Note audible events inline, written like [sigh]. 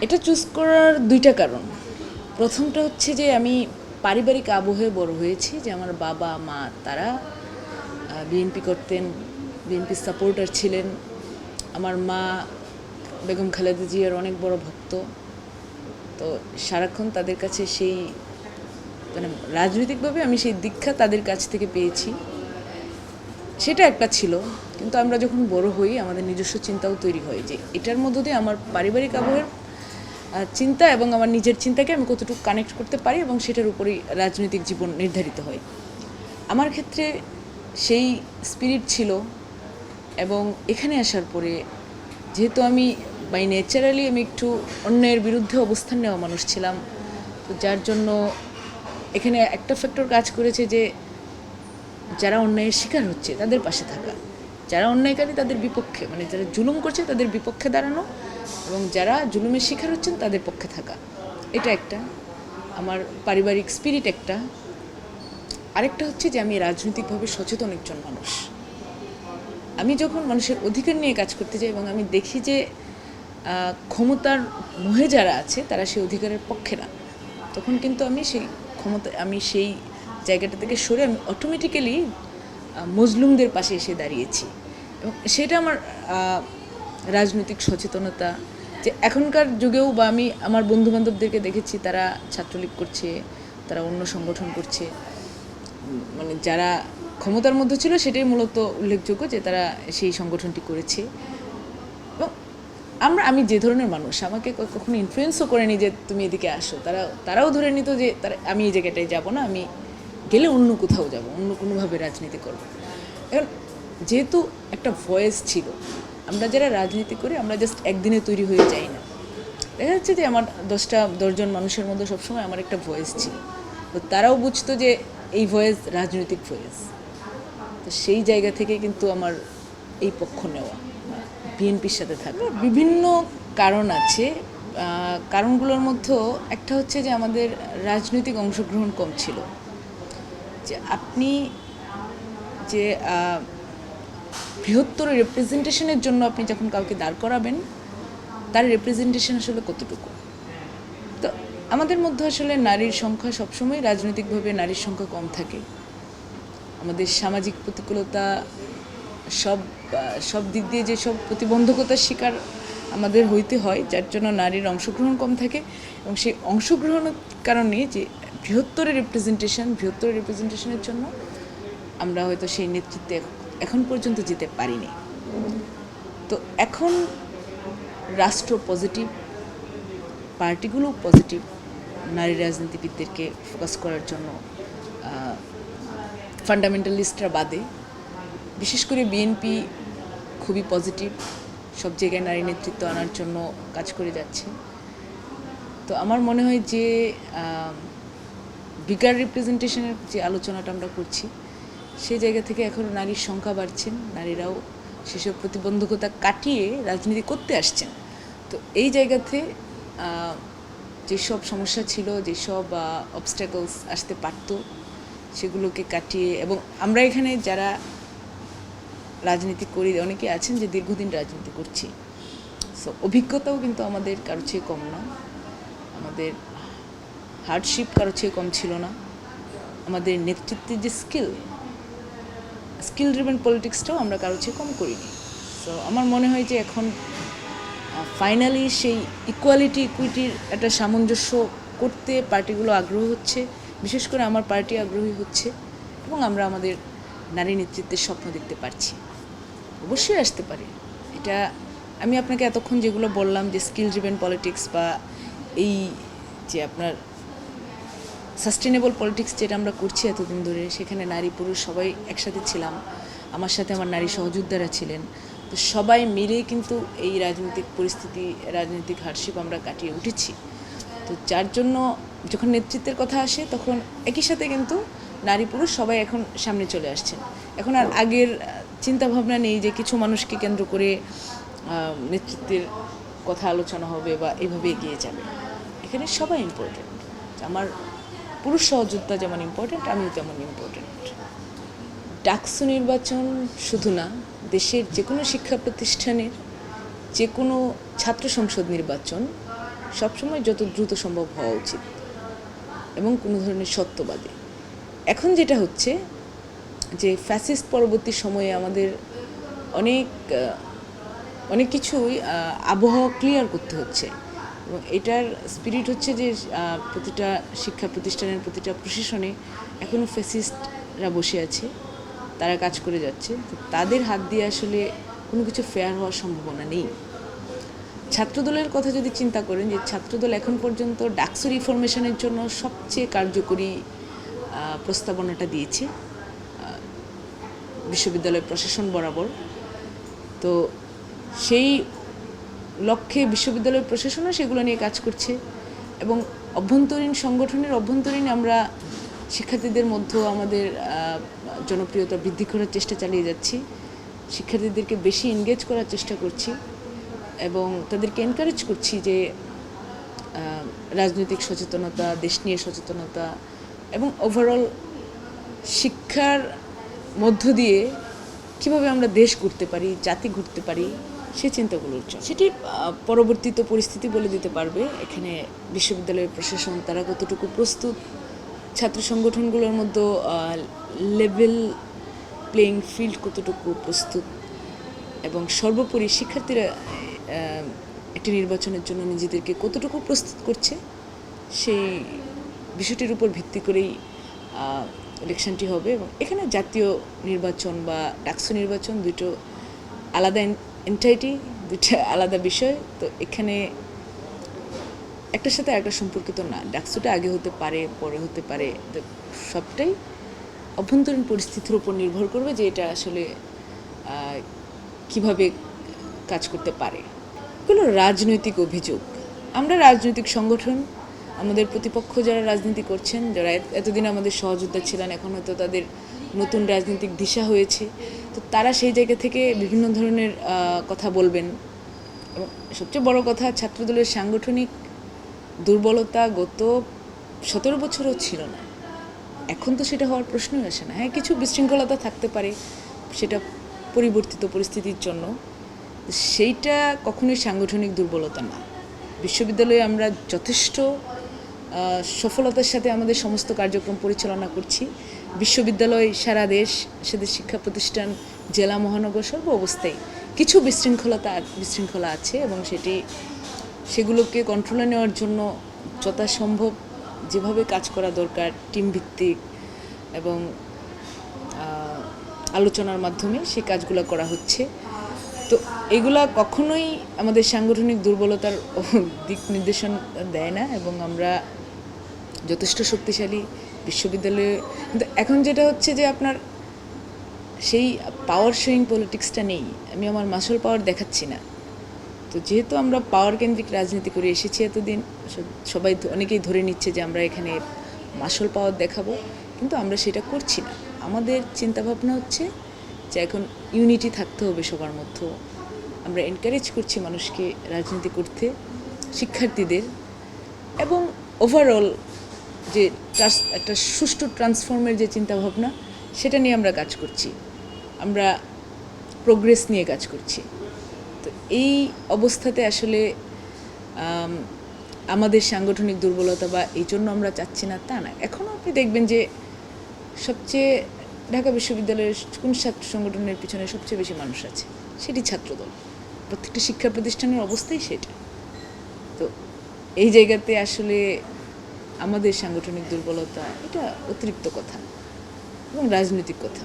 এটা চুজ করার দুইটা কারণ। প্রথমটা হচ্ছে যে আমি পারিবারিক আবহে বড় হয়েছি যে আমার বাবা মা তারা বিএনপি করতেন বিএনপির সাপোর্টার ছিলেন। আমার মা বেগম খালেদা জিয়ার অনেক বড় ভক্ত। তো সারাক্ষণ তাদের কাছে সেই মানে রাজনৈতিকভাবে আমি সেই দীক্ষা তাদের কাছ থেকে পেয়েছি। সেটা একটা ছিল। কিন্তু আমরা যখন বড় হই আমাদের নিজস্ব চিন্তাও তৈরি হয় যে এটার মধ্য দিয়ে আমার পারিবারিক আবহের আহ, চিন্তা এবং আমার নিজের চিন্তাকে আমি কতটুকু কানেক্ট করতে পারি এবং সেটার উপরেই রাজনৈতিক জীবন নির্ধারিত হয়। আমার ক্ষেত্রে সেই স্পিরিট ছিল এবং এখানে আসার পরে যেহেতু আমি বাই ন্যাচারালি আমি একটু অন্যের বিরুদ্ধে অবস্থান নেওয়া মানুষ ছিলাম, তো যার জন্য এখানে একটা ফ্যাক্টর কাজ করেছে যে যারা অন্যায়ের শিকার হচ্ছে তাদের পাশে থাকা, যারা অন্যায়কারী তাদের বিপক্ষে মানে যারা জুলুম করছে তাদের বিপক্ষে দাঁড়ানো এবং যারা জুলুমের শিকার হচ্ছেন, তাদের পক্ষে থাকা। এটা একটা। আমার পারিবারিক স্পিরিট একটা। আরেকটা হচ্ছে যে, আমি রাজনৈতিকভাবে সচেতন একজন মানুষ। আমি যখন মানুষের অধিকার নিয়ে কাজ করতে যাই এবং আমি দেখি যে ক্ষমতার মোহে যারা আছে, তারা সেই অধিকারের পক্ষে না। তখন কিন্তু আমি সেই ক্ষমতা, আমি সেই জায়গাটা থেকে সরে আমি অটোমেটিক্যালি মজলুমদের পাশে এসে দাঁড়িয়েছি। এবং সেটা আমার রাজনৈতিক সচেতনতা, যে এখনকার যুগেও বা আমি আমার বন্ধু বান্ধবদেরকে দেখেছি, তারা ছাত্রলীগ করছে, তারা অন্য সংগঠন করছে। মানে যারা ক্ষমতার মধ্যে ছিল, সেটাই মূলত উল্লেখযোগ্য যে তারা সেই সংগঠনটি করেছে। এবং আমরা, আমি যে ধরনের মানুষ, আমাকে কখনো ইনফ্লুয়েন্সও করেনি যে তুমি এদিকে আসো। তারা, তারাও ধরে নিত যে তারা, আমি এই জায়গাটায় যাব না, আমি গেলে অন্য কোথাও যাব, অন্য কোনোভাবে রাজনীতি করব। এখন যেহেতু একটা ভয়েস ছিল আমরা যারা রাজনীতি করি, আমরা জাস্ট একদিনে তৈরি হয়ে যাই না। দেখা যাচ্ছে যে আমার দশটা, দশজন মানুষের মধ্যে সবসময় আমার একটা ভয়েস ছিল। তো তারাও বুঝতো যে এই ভয়েস রাজনৈতিক ভয়েস তো সেই জায়গা থেকে কিন্তু আমার এই পক্ষ নেওয়া। বিএনপির সাথে থাকা। বিভিন্ন কারণ আছে। কারণগুলোর মধ্যেও একটা হচ্ছে যে আমাদের রাজনৈতিক অংশগ্রহণ কম ছিল। যে আপনি যে বৃহত্তর রিপ্রেজেন্টেশনের জন্য আপনি যখন কাউকে দাঁড় করাবেন, তার রিপ্রেজেন্টেশন আসলে কতটুকু? তো আমাদের মধ্যে আসলে নারীর সংখ্যা সবসময় রাজনৈতিকভাবে নারীর সংখ্যা কম থাকে। আমাদের সামাজিক প্রতিকূলতা, সব সব দিক দিয়ে যে সব প্রতিবন্ধকতার শিকার আমাদের হইতে হয়, যার জন্য নারীর অংশগ্রহণ কম থাকে এবং সেই অংশগ্রহণের কারণে যে বৃহত্তর রিপ্রেজেন্টেশন বৃহত্তর রিপ্রেজেন্টেশনের জন্য আমরা হয়তো সেই নেতৃত্বে এখন পর্যন্ত যেতে পারিনি। তো এখন রাষ্ট্র পজিটিভ পার্টিগুলো পজিটিভ নারী রাজনীতিবিদদেরকে ফোকাস করার জন্য ফান্ডামেন্টালিস্টরা বাদে। বিশেষ করে বিএনপি খুবই পজিটিভ সব জায়গায় নারী নেতৃত্ব আনার জন্য কাজ করে যাচ্ছে। তো আমার মনে হয় যে বিগার রিপ্রেজেন্টেশনের যে আলোচনাটা আমরা করছি সেই জায়গা থেকে এখন নারীর সংখ্যা বাড়ছেন, নারীরাও সেসব প্রতিবন্ধকতা কাটিয়ে রাজনীতি করতে আসছেন। তো এই জায়গাতে যেসব সমস্যা ছিল, যেসব অবস্ট্যাকলস আসতে পারতো, সেগুলোকে কাটিয়ে এবং আমরা এখানে যারা রাজনীতি করি, অনেকে আছেন যে দীর্ঘদিন রাজনীতি করছি। সো অভিজ্ঞতাও কিন্তু আমাদের কারও চেয়ে কম না। আমাদের হার্ডশিপ কারও চেয়ে কম ছিল না। আমাদের নেতৃত্বের যে স্কিল স্কিল ড্রিভেন পলিটিক্সটাও আমরা কারও চেয়ে কম করিনি। সো আমার মনে হয় যে এখন ফাইনালি সেই ইকুয়ালিটি ইকুইটির একটা সামঞ্জস্য করতে পার্টিগুলো আগ্রহ হচ্ছে। বিশেষ করে আমার পার্টি আগ্রহী হচ্ছে এবং আমরা আমাদের নারী নেতৃত্বের স্বপ্ন দেখতে পারছি। অবশ্যই আসতে পারে। এটা আমি আপনাকে এতক্ষণ যেগুলো বললাম যে স্কিল ড্রিভেন পলিটিক্স বা এই যে আপনার সাস্টেনেবল পলিটিক্স যেটা আমরা করছি এতদিন ধরে, সেখানে নারী, পুরুষ সবাই একসাথে ছিলাম। আমার সাথে আমার নারী সহযোদ্ধারা ছিলেন। তো সবাই মিলে কিন্তু এই রাজনৈতিক পরিস্থিতি, রাজনৈতিক হার্ডশিপ আমরা কাটিয়ে উঠেছি। তো যার জন্য যখন নেতৃত্বের কথা আসে, তখন একই সাথে কিন্তু নারী, পুরুষ সবাই এখন সামনে চলে আসছেন। এখন আর আগের চিন্তা ভাবনা নেই যে কিছু মানুষকে কেন্দ্র করে নেতৃত্বের কথা আলোচনা হবে বা এভাবে এগিয়ে যাবে। এখানে সবাই ইম্পর্টেন্ট আমার পুরুষ সহযোদ্ধা যেমন ইম্পর্টেন্ট আমিও তেমন ইম্পর্টেন্ট ডাকসু নির্বাচন শুধু না, দেশের যে কোনো শিক্ষা প্রতিষ্ঠানের যে কোনো ছাত্র সংসদ নির্বাচন সবসময় যত দ্রুত সম্ভব হওয়া উচিত এবং কোনো ধরনের সত্যবাদী। এখন যেটা হচ্ছে যে ফ্যাসিস্ট পরবর্তী সময়ে আমাদের অনেক অনেক কিছুই আবহাওয়া ক্লিয়ার করতে হচ্ছে। এবং এটার স্পিরিট হচ্ছে যে প্রতিটা শিক্ষা প্রতিষ্ঠানের প্রতিটা প্রশাসনে এখনও ফ্যাসিস্টরা বসে আছে, তারা কাজ করে যাচ্ছে। তাদের হাত দিয়ে আসলে কোনো কিছু ফেয়ার হওয়ার সম্ভাবনা নেই। ছাত্রদলের কথা যদি চিন্তা করেন যে, ছাত্রদল এখন পর্যন্ত ডাকসু রিফরমেশনের জন্য সবচেয়ে কার্যকরী প্রস্তাবনাটা দিয়েছে। বিশ্ববিদ্যালয় প্রশাসন বরাবর। তো সেই লক্ষ্যে বিশ্ববিদ্যালয় প্রশাসনও সেগুলো নিয়ে কাজ করছে এবং অভ্যন্তরীণ সংগঠনের অভ্যন্তরীণ আমরা শিক্ষার্থীদের মধ্যেও আমাদের জনপ্রিয়তা বৃদ্ধি করার চেষ্টা চালিয়ে যাচ্ছি। শিক্ষার্থীদেরকে বেশি এনগেজ করার চেষ্টা করছি এবং তাদেরকে এনকারেজ করছি যে রাজনৈতিক সচেতনতা, দেশ নিয়ে সচেতনতা এবং ওভারঅল শিক্ষার মধ্য দিয়ে কীভাবে আমরা দেশ ঘুরতে পারি, জাতি ঘুরতে পারি সে চিন্তাগুলোর জন্য। সেটি পরবর্তীত পরিস্থিতি বলে দিতে পারবে। এখানে বিশ্ববিদ্যালয়ের প্রশাসন, তারা কতটুকু প্রস্তুত? ছাত্র সংগঠনগুলোর মধ্যে লেভেল প্লেইং ফিল্ড কতটুকু প্রস্তুত? এবং সর্বোপরি শিক্ষার্থীরা একটি নির্বাচনের জন্য নিজেদেরকে কতটুকু প্রস্তুত করছে? সেই বিষয়টির উপর ভিত্তি করেই ইলেকশনটি হবে। এবং এখানে জাতীয় নির্বাচন বা ডাকসু নির্বাচন দুটো আলাদা এন্টাইটি দুটো আলাদা বিষয়, তো এখানে একটার সাথে একটা সম্পর্কিত না। ডাকসুটা আগে হতে পারে, পরে হতে পারে সবটাই অভ্যন্তরীণ পরিস্থিতির উপর নির্ভর করবে যে এটা আসলে কীভাবে কাজ করতে পারে। এগুলো রাজনৈতিক অভিযোগ। আমরা রাজনৈতিক সংগঠন, আমাদের প্রতিপক্ষ যারা রাজনীতি করছেন, যারা এত- এতদিন আমাদের সহযোদ্ধা ছিলেন, এখন হয়তো তাদের নতুন রাজনৈতিক দিশা হয়েছে। তো তারা সেই জায়গা থেকে বিভিন্ন ধরনের কথা বলবেন। এবং সবচেয়ে বড় কথা, ছাত্রদলের সাংগঠনিক দুর্বলতা গত সতেরো বছরও ছিল না। এখন তো সেটা হওয়ার প্রশ্নই আসে না। হ্যাঁ কিছু বিশৃঙ্খলতা থাকতে পারে সেটা পরিবর্তিত পরিস্থিতির জন্য। সেইটা কখনোই সাংগঠনিক দুর্বলতা না। বিশ্ববিদ্যালয়ে আমরা যথেষ্ট সফলতার সাথে আমাদের সমস্ত কার্যক্রম পরিচালনা করছি। বিশ্ববিদ্যালয়, সারা দেশ, সেদের শিক্ষা প্রতিষ্ঠান, জেলা, মহানগর সর্ব অবস্থায় কিছু বিশৃঙ্খলতা বিশৃঙ্খলা আছে এবং সেটি, সেগুলোকে কন্ট্রোলে নেওয়ার জন্য যথাসম্ভব যেভাবে কাজ করা দরকার টিম ভিত্তিক এবং আলোচনার মাধ্যমে সেই কাজগুলো করা হচ্ছে। তো এগুলা কখনোই আমাদের সাংগঠনিক দুর্বলতার [laughs] দিক নির্দেশন দেয় না এবং আমরা যথেষ্ট শক্তিশালী বিশ্ববিদ্যালয়ে, কিন্তু এখন যেটা হচ্ছে যে আপনার সেই পাওয়ার শোয়িং পলিটিক্সটা নেই। আমি আমার মাসল পাওয়ার দেখাচ্ছি না। তো যেহেতু আমরা পাওয়ার কেন্দ্রিক রাজনীতি করে এসেছি এতদিন সবাই অনেকেই ধরে নিচ্ছে যে আমরা এখানে মাসল পাওয়ার দেখাবো, কিন্তু আমরা সেটা করছি না। আমাদের চিন্তাভাবনা হচ্ছে যে এখন ইউনিটি থাকতে হবে সবার মধ্যে। আমরা এনকারেজ করছি মানুষকে রাজনীতি করতে, শিক্ষার্থীদের, এবং ওভারঅল যে একটা সুষ্ঠু ট্রান্সফর্মের যে চিন্তাভাবনা, সেটা নিয়ে আমরা কাজ করছি। আমরা প্রোগ্রেস নিয়ে কাজ করছি। তো এই অবস্থাতে আসলে আমাদের সাংগঠনিক দুর্বলতা বা এই জন্য আমরা চাচ্ছি না তা না। এখনও আপনি দেখবেন যে সবচেয়ে ঢাকা বিশ্ববিদ্যালয়ের কোন ছাত্র সংগঠনের পিছনে সবচেয়ে বেশি মানুষ আছে? সেটি ছাত্রদল। প্রত্যেকটি শিক্ষা প্রতিষ্ঠানের অবস্থাই সেটা। তো এই জায়গাতে আসলে আমাদের সাংগঠনিক দুর্বলতা এটা অতিরিক্ত কথা এবং রাজনৈতিক কথা।